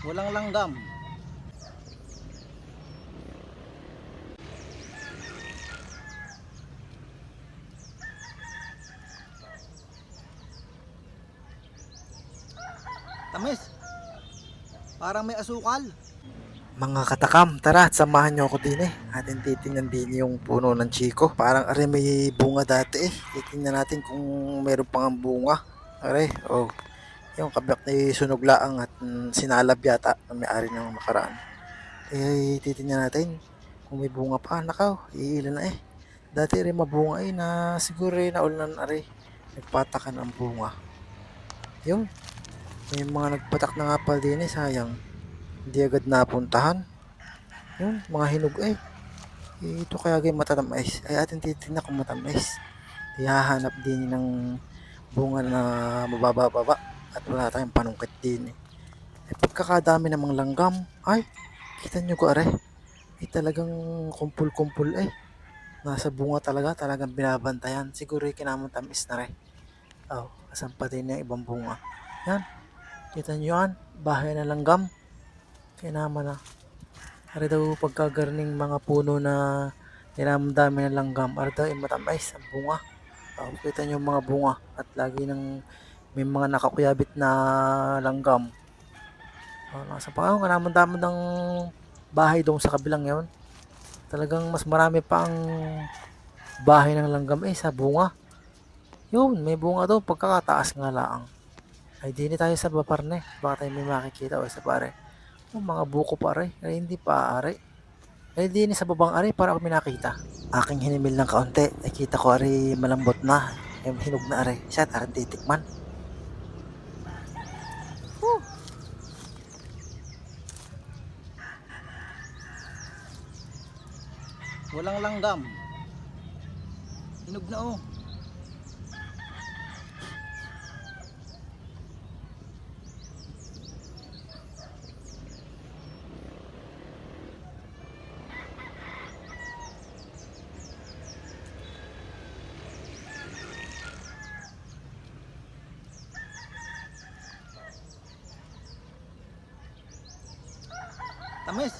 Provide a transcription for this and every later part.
Walang langgam. Tamis. Parang may asukal. Mga katakam, tara samahan nyo ako din eh. Atin titingnan din yung puno ng chiko. Parang are may bunga dati eh. Titingnan natin kung meron pang ang bunga. Are, oh. Yung kabyak na sunog laang at sinalab yata ang may-ari ng makaraan. Eh, titingnan natin kung may bunga pa. Nakaw, iilan na eh. Dati rin mabunga eh na siguro eh naulan are. Nagpatakan ang bunga. Yung, may mga nagpatak na nga pala din eh, sayang. Hindi agad napuntahan. Yun, mga hinog eh. Ito kaya gay matatamais. Ay atin titignan kung matamis. Di hahanap din ng bunga na mababa-baba. At wala tayong panungkit din eh. Eh, pagkakadami namang langgam. Ay, kita nyo ko are. Eh talagang kumpul-kumpul eh. Nasa bunga talaga, talagang binabantayan. Siguro yung kinamatamis na rin. Oh, asan pa din yung ibang bunga. Yan. Kita nyo yan. Bahay na langgam. Kaya naman na. Ari daw pagkagarning mga puno na dinamdami ng langgam. Ari daw yung matamais ang bunga. Oh, kita nyo mga bunga. At lagi nang may mga nakakuyabit na langgam. Oh, nasa pa ako, naman dami ng bahay doon sa kabilang yon. Talagang mas marami pa ang bahay ng langgam eh sa bunga. Yun, may bunga doon pagkakataas nga laang. Ay, di tayo sa baparne. Baka tayo may makikita o sa pare. Oh, mga buko pare. Ay, hindi pa are. Ay, di sa babang are para ako may nakita. Aking hinimil ng kaunti. Nakita ko are malambot na. Ay, hinog na are. Siya, tarang titikman. Walang langgam. Hinog na oh. Tamis.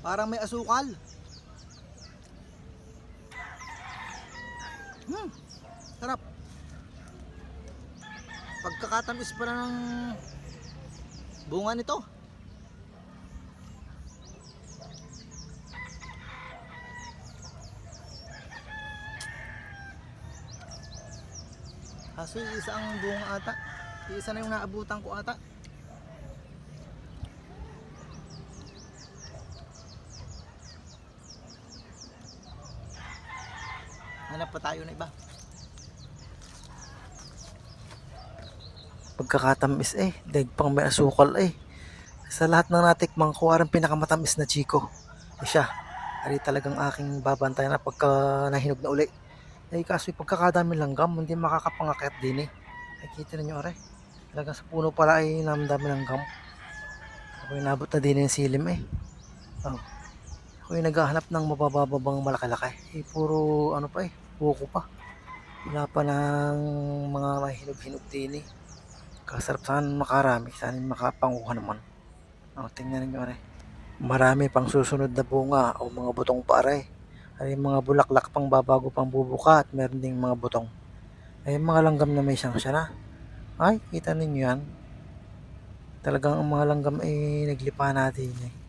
Parang may asukal. Hmm, sarap. Pagkakatamis pa ng bunga nito. Kaso isa ang bunga ata. Isa na yung naabutan ko ata. Hanap pa tayo na iba. Pagkakatamis eh. Daig pang may asukal eh. Sa lahat ng natikmang ko, arang pinakamatamis na chiko. Eh siya. Ari talagang aking babantayan na pagka nahinog na uli. Eh kaso pagkakadami langgam, hindi makakapangakit din eh. Nakikita ninyo are. Talagang sa puno pala ay namdami ng gam. Ako yung nabot na din yung silim eh. Oh. Ako naghahanap ng mabababang malaki-laki. Eh puro ano pa eh, buko pa. Wala pa ng mga mahinog-hinog din eh. Kasarap saan makarami, saan makapanguha naman. O, tingnan ninyo are. Marami pang susunod na bunga o mga butong pare. Ay mga bulaklak pang babago pang bubuka at meron ding mga butong. Ay mga langgam na may siyang siya na. Ay, kita ninyo yan. Talagang ang mga langgam ay naglipa natin eh.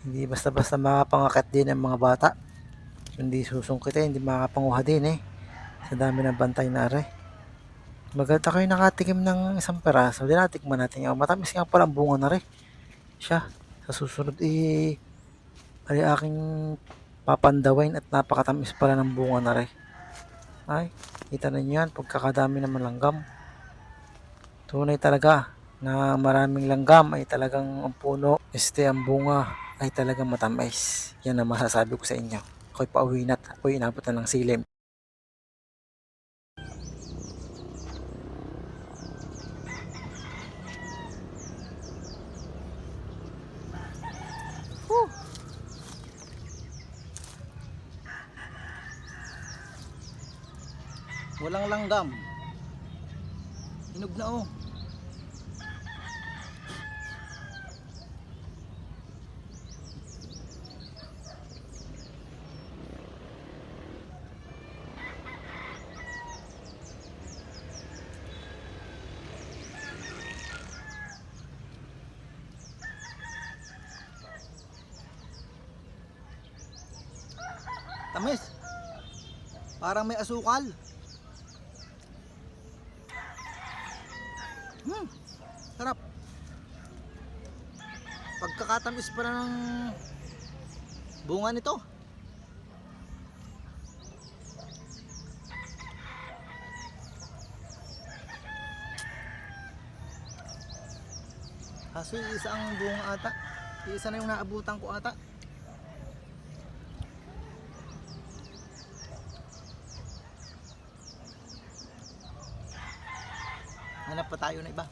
Hindi basta-basta makapangakit din ang mga bata. Hindi susungkit eh, hindi makapanguha din eh. Sa dami ng bantay na are. Maganda kayo nakatikim ng isang peraso. Di natikman natin yung matamis nga pala ang bunga na rin. Siya, sa susunod eh, ay aking papandawin at napakatamis pala ng bunga na rin. Ay, kita ninyo yan, pagkakadami naman langgam. Tunay talaga na maraming langgam ay talagang ang puno, este ang bunga ay talagang matamis. Yan ang masasabi ko sa inyo. Ako'y pauwi na at ako'y inabot na ng silim. Walang langgam. Hinog na oh. Matamis. Parang may asukal. Hmm, sarap. Pagkakatamis pa ng bunga nito. Kaso isa ang bunga ata. Isa na yung naabutan ko ata. Hanap pa tayo na iba.